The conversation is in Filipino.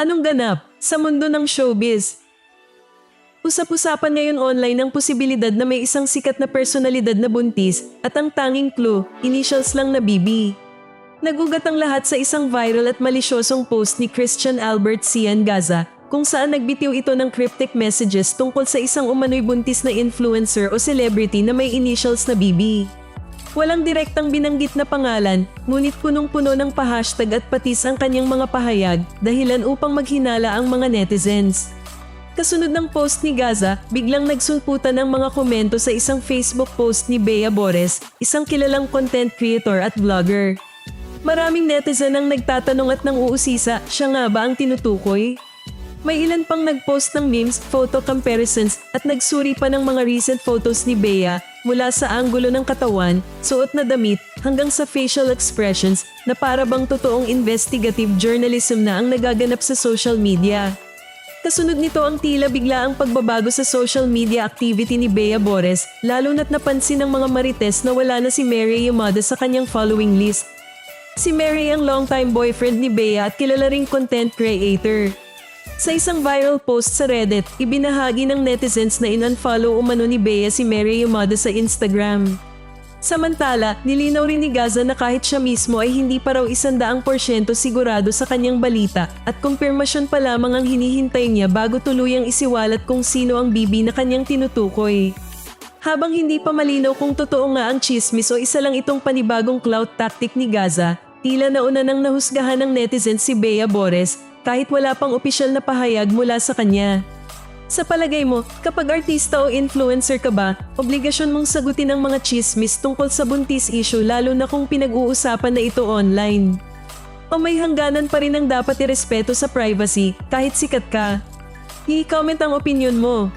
Anong ganap sa mundo ng showbiz? Usap-usapan ngayon online ang posibilidad na may isang sikat na personalidad na buntis at ang tanging clue, initials lang na BB. Nagugat ang lahat sa isang viral at malisyosong post ni Christian Albert Cian Gaza kung saan nagbitiw ito ng cryptic messages tungkol sa isang umano'y buntis na influencer o celebrity na may initials na BB. Walang direktang binanggit na pangalan, ngunit punong-puno ng pa-hashtag at patis ang kanyang mga pahayag dahilan upang maghinala ang mga netizens. Kasunod ng post ni Gaza, biglang nagsulputan ng mga komento sa isang Facebook post ni Bea Bores, isang kilalang content creator at vlogger. Maraming netizen ang nagtatanong at nang uusisa, siya nga ba ang tinutukoy? May ilan pang nag-post ng memes, photo comparisons at nagsuri pa ng mga recent photos ni Bea mula sa anggulo ng katawan, suot na damit hanggang sa facial expressions na para bang totoong investigative journalism na ang nagaganap sa social media. Kasunod nito ang tila bigla ang pagbabago sa social media activity ni Bea Bores lalo na't napansin ng mga marites na wala na si Mary Yamada sa kanyang following list. Si Mary ang longtime boyfriend ni Bea at kilala ring content creator. Sa isang viral post sa Reddit, ibinahagi ng netizens na in-unfollow umano ni Bea si Mary Yamada sa Instagram. Samantala, nilinaw rin ni Gaza na kahit siya mismo ay hindi pa raw isandaang porsyento sigurado sa kanyang balita at kumpirmasyon pa lamang ang hinihintay niya bago tuluyang isiwalat kung sino ang bibi na kanyang tinutukoy. Habang hindi pa malinaw kung totoo nga ang chismis o isa lang itong panibagong clout tactic ni Gaza, tila nauna nang nahusgahan ng netizens si Bea Bores kahit wala pang opisyal na pahayag mula sa kanya. Sa palagay mo, kapag artista o influencer ka ba, obligasyon mong sagutin ang mga chismis tungkol sa buntis issue lalo na kung pinag-uusapan na ito online. O may hangganan pa rin ang dapat irespeto sa privacy kahit sikat ka. I-comment ang opinion mo.